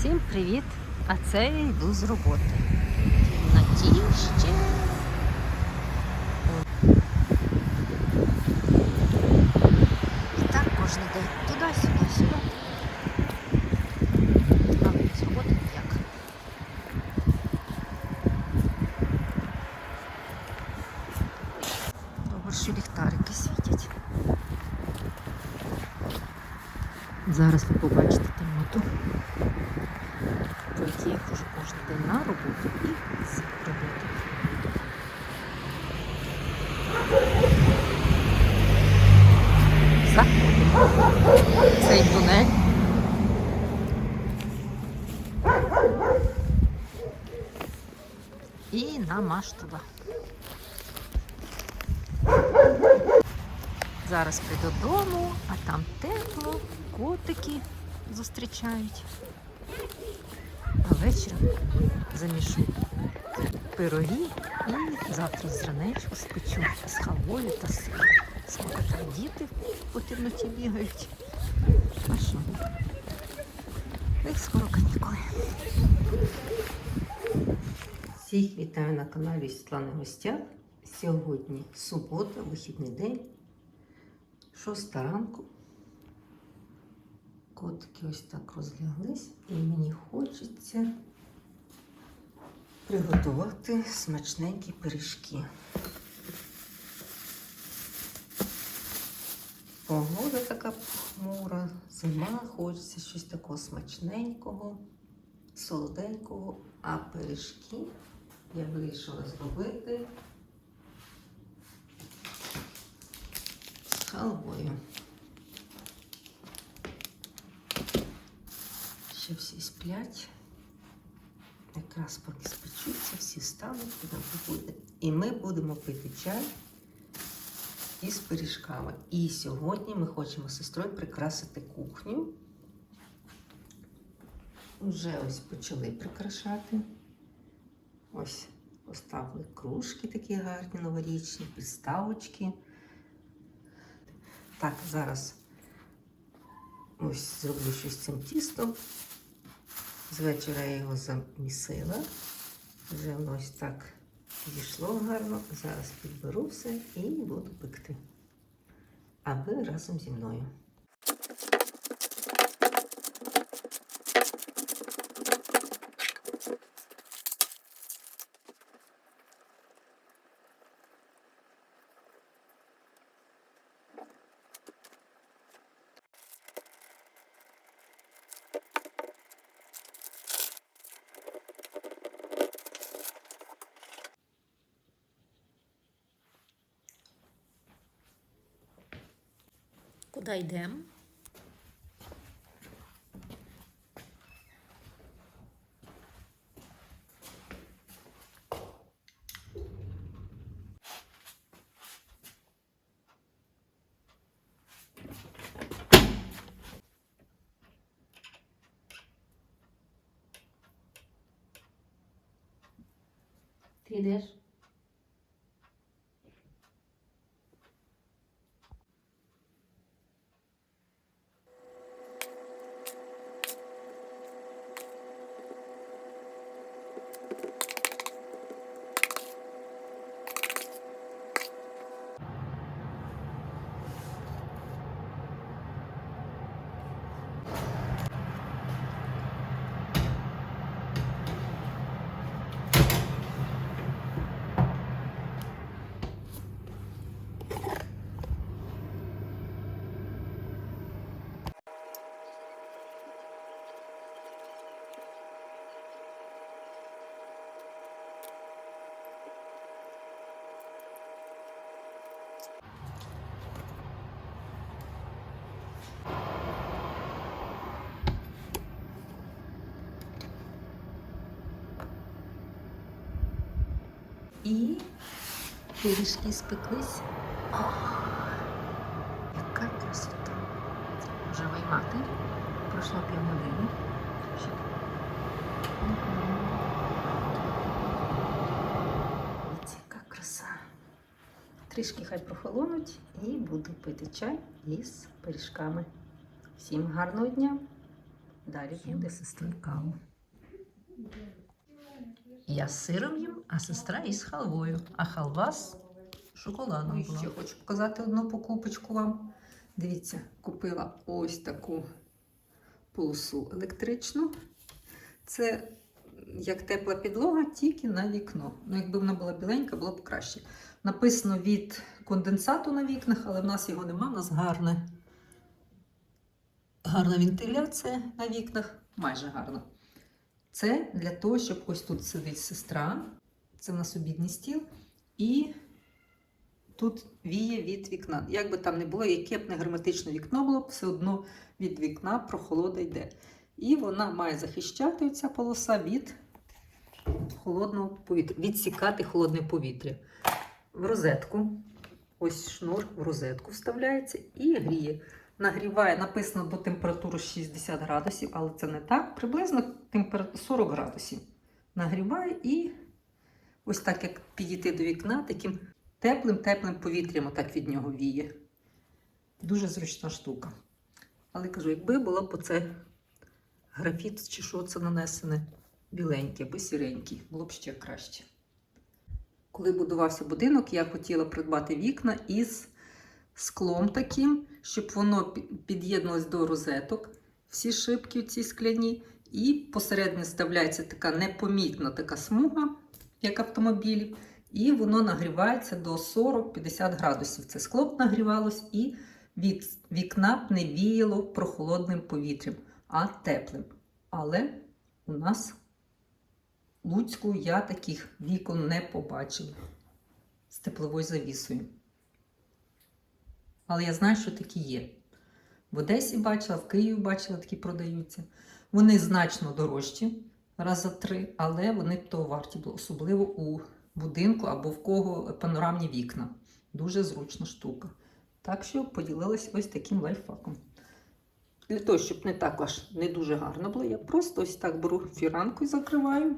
Всім привіт! А це я йду з роботи. На тіще. І так кожен день. Туди-сюди, сюди. А з роботи ніяк. Добре, що ліхтарики світять. Зараз ви побачите темноту, по якій я ходжу кожен день на роботу і з роботи. Заходимо. в Цей тунель. І на туди. Зараз прийду додому, а там тепло, котики зустрічають. А вечором замішу пироги і завтра зранечку спечу з халвою та сиром. Смакота діти по темноті бігають. А що? Їх скоро канікули. Всіх вітаю на каналі Світлани Гостяк. Сьогодні субота, вихідний день. Шоста ранку. Котики ось так розляглись, і мені хочеться приготувати смачненькі пиріжки. Погода така похмура, зима, хочеться щось такого смачненького, солоденького, а пиріжки я вирішила зробити халвою. Ще всі сплять. Якраз поки спечуться, всі встануть, і буде. І ми будемо пити чай із пиріжками. І сьогодні ми хочемо з сестрою прикрасити кухню. Вже ось почали прикрашати. Ось поставили кружки такі гарні, новорічні, підставочки. Так, зараз ось зроблю щось з цим тістом. Звечора я його замісила. Вже воно ось так зійшло гарно. Зараз підберу все і буду пекти. А ви разом зі мною. কোথায় dam Tinder І пиріжки спеклись. О, яка красота. Вже виймати. Пройшло півгодини. Ось яка краса. Трішки хай прохолонуть і буду пити чай із пиріжками. Всім гарного дня! Далі буде. сестри каву. Я з сиром їм, а сестра із халвою, а халва з шоколадом була. ще хочу показати одну покупочку вам. Дивіться, купила ось таку полосу електричну. Це як тепла підлога, тільки на вікно. Ну, якби вона була біленька, було б краще. Написано від конденсату на вікнах, але в нас його нема, в нас гарне. Гарна вентиляція на вікнах, майже гарна. Це для того, щоб ось тут сидить сестра, це в нас обідній стіл, і тут віє від вікна. Як би там не було, яке б не герметичне вікно було, все одно від вікна прохолода йде. І вона має захищати ця полоса від холодного повітря, відсікати холодне повітря. В розетку, ось шнур в розетку вставляється і гріє. Нагріває, написано до температури 60 градусів, але це не так. Приблизно 40 градусів. Нагріває і ось так, як підійти до вікна, таким теплим-теплим повітрям отак від нього віє. Дуже зручна штука. Але кажу, якби було б оце графіт чи що це нанесене біленьке або сіреньке, було б ще краще. Коли будувався будинок, я хотіла придбати вікна із склом таким, щоб воно пі- під'єднувалось до розеток, всі шибки ці скляні, і посередині вставляється така непомітна така смуга, як автомобілів, і воно нагрівається до 40-50 градусів. Це скло нагрівалось і від вікна б не віяло прохолодним повітрям, а теплим. Але у нас Луцьку я таких вікон не побачив з тепловою завісою. Але я знаю, що такі є. В Одесі бачила, в Києві бачила, такі продаються. Вони значно дорожчі, раз за три, але вони б того варті були, особливо у будинку або в кого панорамні вікна. Дуже зручна штука. Так що поділилась ось таким лайфхаком. Для того, щоб не так аж не дуже гарно було, я просто ось так беру фіранку і закриваю.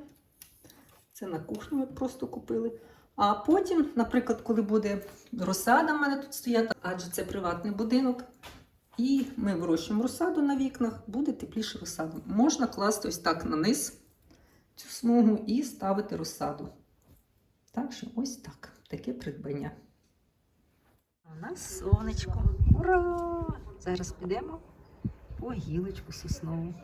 Це на кухню ми просто купили. А потім, наприклад, коли буде розсада в мене тут стояти, адже це приватний будинок, і ми вирощуємо розсаду на вікнах, буде тепліше розсаду. Можна класти ось так на низ цю смугу і ставити розсаду. Так що ось так, таке придбання. У нас сонечко. Ура! Зараз підемо по гілочку соснову.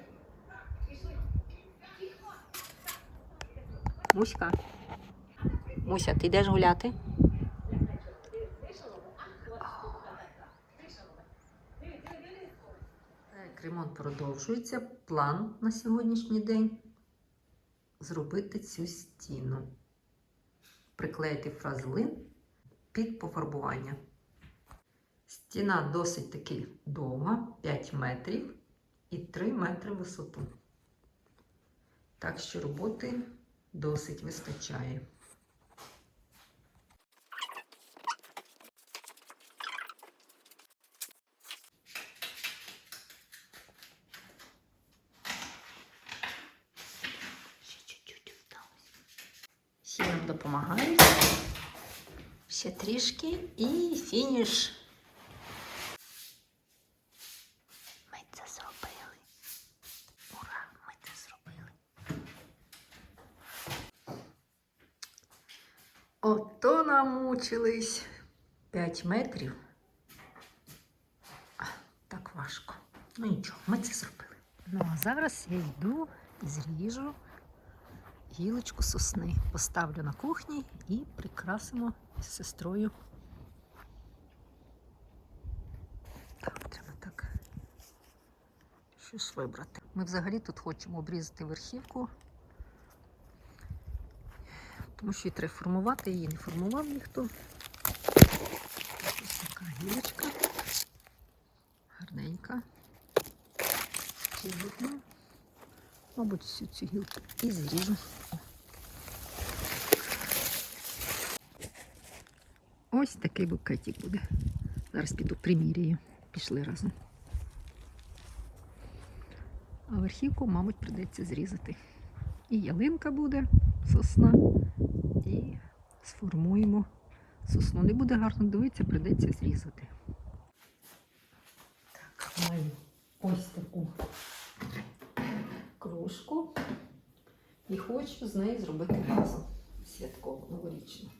Муська. Муся, ти йдеш гуляти? Ремонт продовжується. План на сьогоднішній день зробити цю стіну. Приклеїти фразлин під пофарбування. Стіна досить таки довга, 5 метрів і 3 метри висоту. Так що роботи досить вистачає. Ще чуть-чуть осталось. Всі нам допомагають. Ще трішки і фініш. Ми це зробили. Ура, ми це зробили. Ото намучились. 5 метрів. А, Так важко. Ну нічого, ми це зробили. Ну а зараз я йду і зріжу гілочку сосни. Поставлю на кухні і прикрасимо з сестрою. Треба так щось вибрати. Ми взагалі тут хочемо обрізати верхівку, тому що її треба формувати, її не формував ніхто. Ось така гілочка. Гарненька. Цю візьму, мабуть, всю цю гілку і зріжу. Ось такий букетик буде. Зараз піду приміряю. Пішли разом. А верхівку, мабуть, прийдеться зрізати. І ялинка буде, сосна, і сформуємо сосну. Не буде гарно дивитися, прийдеться зрізати. Так, маю ось таку кружку і хочу з неї зробити вазу святкову новорічну.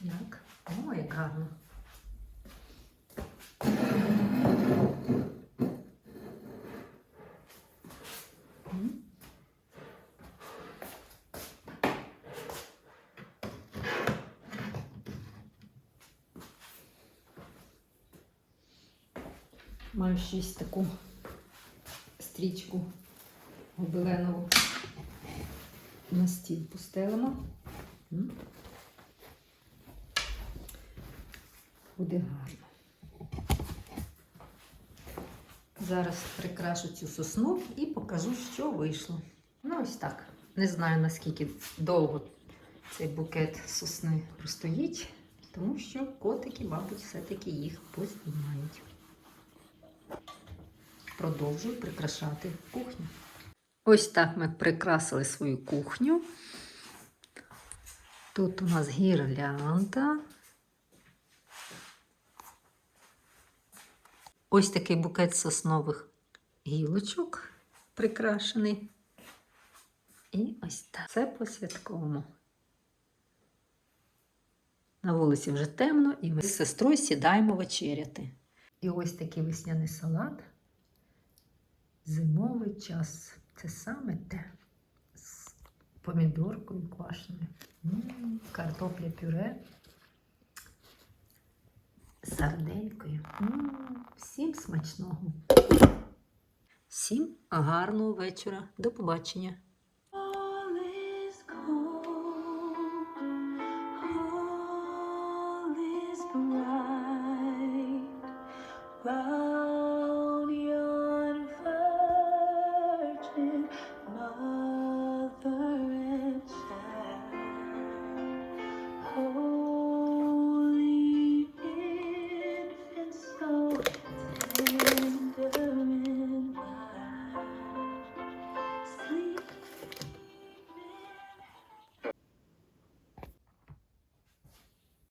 Так. О, як гарно. Маю щось таку стрічку гобеленову на стіл постелимо. Буде гарно. Зараз прикрашу цю сосну і покажу, що вийшло. Ну, ось так. Не знаю, наскільки довго цей букет сосни простоїть, тому що котики, мабуть, все-таки їх познімають. Продовжую прикрашати кухню. Ось так ми прикрасили свою кухню. Тут у нас гірлянда. Ось такий букет соснових гілочок прикрашений. І ось так. Це по-святковому. На вулиці вже темно, і ми з сестрою сідаємо вечеряти. І ось такий весняний салат. Зимовий час. Це саме те. З помідоркою квашеною. Картопля пюре. З. Всім смачного. Всім гарного вечора. До побачення.